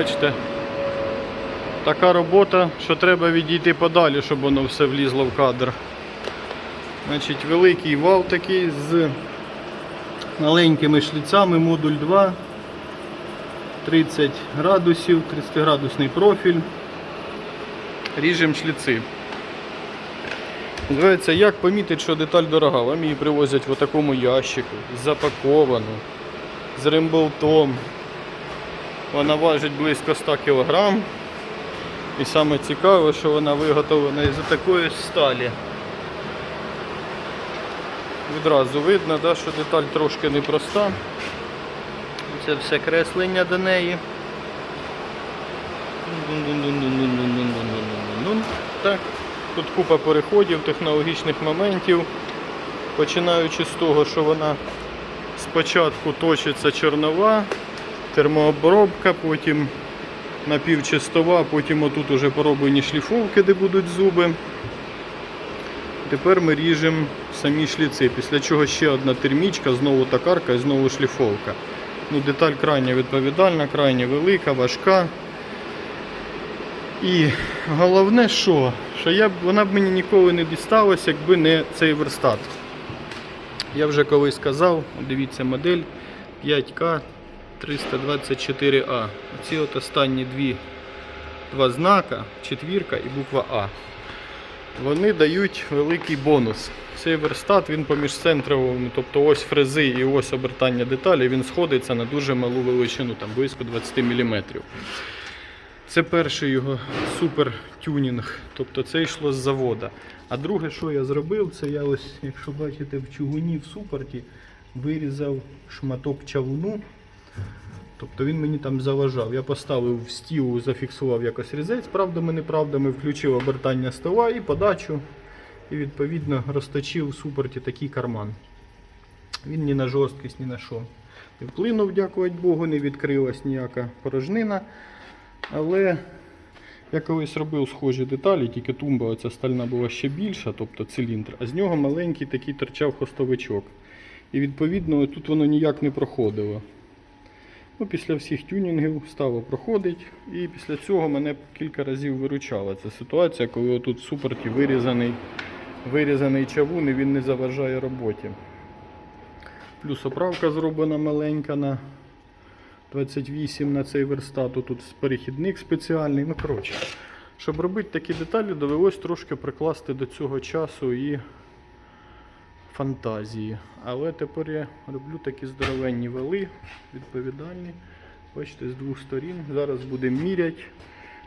Бачите, така робота, що треба відійти подалі, щоб воно все влізло в кадр. Значить, великий вал такий з маленькими шліцами, модуль 2, 30 градусів, 30-градусний профіль. Ріжемо шліци. Називається, як помітити, що деталь дорога. Вам її привозять в такому ящику, запаковану, з ремболтом. Вона важить близько 100 кг. І саме цікаве, що вона виготовлена із такої сталі. Відразу видно, да, що деталь трошки непроста. Це все креслення до неї. Ну, так. Тут купа переходів, технологічних моментів, починаючи з того, що вона спочатку точиться чорнова термообробка, потім напівчистова, потім отут уже пороблені шліфовки, де будуть зуби. Тепер ми ріжемо самі шліци, після чого ще одна термічка, знову токарка і знову шліфовка. Ну, деталь крайне відповідальна, крайне велика, важка. І головне, що, що я вона б мені ніколи не дісталася, якби не цей верстат. Я вже колись сказав, дивіться модель 5К 324А. Оці от останні дві, два знака, четвірка і буква А. Вони дають великий бонус. Цей верстат він поміж центровими, тобто ось фрези і ось обертання деталі, він сходиться на дуже малу величину, там близько 20 мм. Це перший його супер тюнінг, тобто це йшло з завода. А друге, що я зробив, це я ось, якщо бачите, в чугуні в супорті вирізав шматок чавуну. Тобто він мені там заважав. Я поставив в стіл, зафіксував якось різець, правдами, неправдами, включив обертання стола і подачу. І відповідно розточив в супорті такий карман. Він ні на жорсткість, ні на що. Не вплинув, дякувати Богу, не відкрилась ніяка порожнина. Але я колись робив схожі деталі, тільки тумба оця стальна була ще більша, тобто циліндр, а з нього маленький такий торчав хостовичок. І відповідно тут воно ніяк не проходило. Ну, після всіх тюнінгів стало проходить. І після цього мене кілька разів виручала ця ситуація, коли отут в супорті вирізаний, вирізаний чавун і він не заважає роботі. Плюс оправка зроблена маленька на 28 на цей верстат. Тут перехідник спеціальний. Ну, коротше, щоб робити такі деталі, довелось трошки прикласти до цього часу і фантазії. Але тепер я роблю такі здоровенні вали, відповідальні. Бачите, з двох сторін. Зараз будемо міряти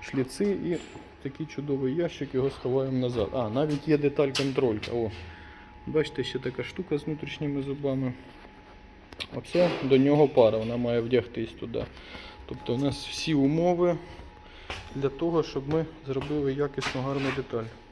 шліци і такий чудовий ящик його сховаємо назад. А, навіть є деталь контролька. О, бачите, ще така штука з внутрішніми зубами. Оце до нього пара, вона має вдягтись туди. Тобто у нас всі умови для того, щоб ми зробили якісну гарну деталь.